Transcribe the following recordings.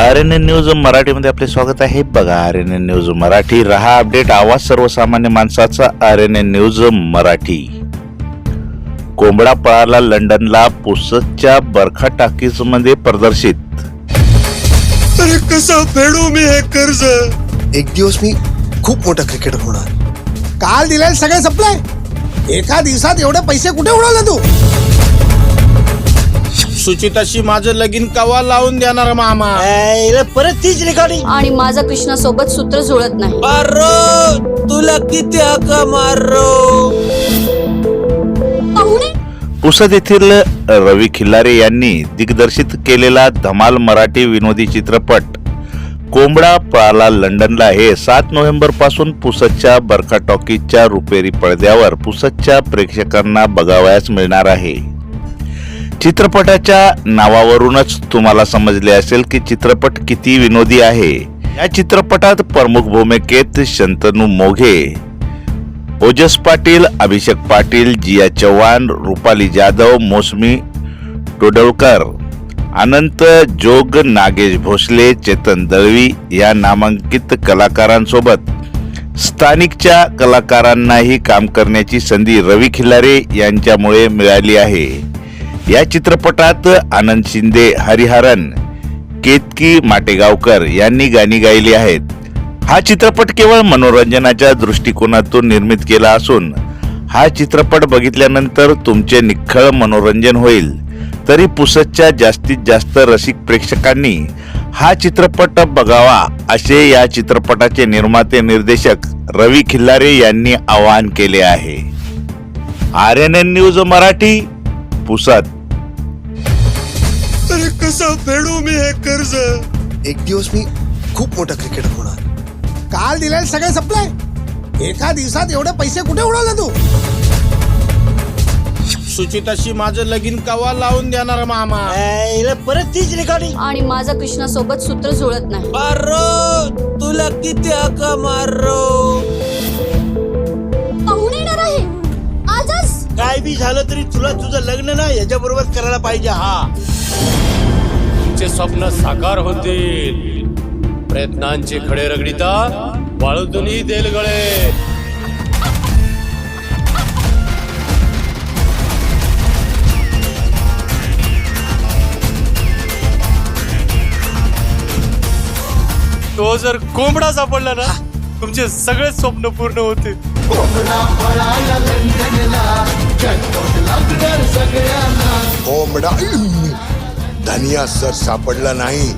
R N N news मराठीमध्ये आपले स्वागत आहे. बघा R N N news Marathi. रहा अपडेट. आवाज सर्वसामान्य माणसाचा. R N N news Marathi. कोंबडा पळाला लंडनला पुसतच्या बरखा टाकीजमध्ये प्रदर्शित. अरे कसं फेडू मी हे कर्ज? एक दिवस मी खूप मोठा क्रिकेटर होणार. काल दिलेलं सगळं संपलंय. एका दिवसात एवढे पैसे कुठे उडवले तू? सुचिताशी माझं लगीन कवा लावून देणार मामा? परत तीच रेकॉर्डिंग आणि माझा कृष्णा सोबत सूत्र जुळत नाही. मारो तुला किती हका मारो? पाहुणे? पुसद येथील रवी खिल्लारे यांनी दिग्दर्शित केलेला धमाल मराठी विनोदी चित्रपट कोंबडा पळाला लंडनला हे सात नोव्हेंबरपासून पुसदच्या बरखा टॉकीजच्या रुपेरी पडद्यावर पुसदच्या प्रेक्षकांना बघावयास मिळणार आहे. चित्रपटाच्या नावावरूनच तुम्हाला समजले असेल की चित्रपट किती विनोदी आहे. या चित्रपटात प्रमुख भूमिकेत शंतनू मोघे ओजस पाटील अभिषेक पाटील जिया चव्हाण रुपाली जाधव मोसमी टोडवकर अनंत जोग नागेश भोसले चेतन दळवी या नामांकित कलाकारांसोबत स्थानिकच्या कलाकारांनाही काम करण्याची संधी रवी खिलारे यांच्यामुळे मिळाली आहे. या चित्रपटात आनंद शिंदे हरिहरन केतकी माटेगावकर यांनी गाणी गायली आहेत. हा चित्रपट केवळ मनोरंजनाच्या दृष्टिकोनातून निर्मित केला असून हा चित्रपट बघितल्यानंतर तुमचे निखळ मनोरंजन होईल. तरी पुसतच्या जास्तीत जास्त रसिक प्रेक्षकांनी हा चित्रपट बघावा असे या चित्रपटाचे निर्माते निर्देशक रवी खिल्लारे यांनी आवाहन केले आहे. R N N news Marathi Pusad अरे कसं फेडू मी हे कर्ज. एक दिवस मी खूप मोठा क्रिकेटर होणार. काल दिलेलं सगळं संपलंय. एका दिवसात एवढे पैसे कुठे उडवले तू? सुचिताशी माझं लगीन कवा लावून देणार मामा? परत तीच रेकॉर्डिंग. आणि माझा कृष्णा सोबत सूत्र जुळत नाही. मारो तुला किती हका मारो? बी झालं तरी तुला तुझं लग्न ना याच्या बरोबर करायला पाहिजे हा. तुमचे स्वप्न साकार होतील. प्रयत्नांचे खडे रगडिता वाळूतूनही देल गळे. तो जर कोंबडा सापडला ना तुमचे सगळे स्वप्न पूर्ण होते कोंबडा धनिया सर सापडला नाही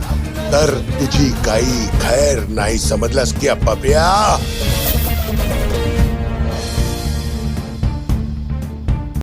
तर तुझी काही खैर नाही. समजलास की पप्या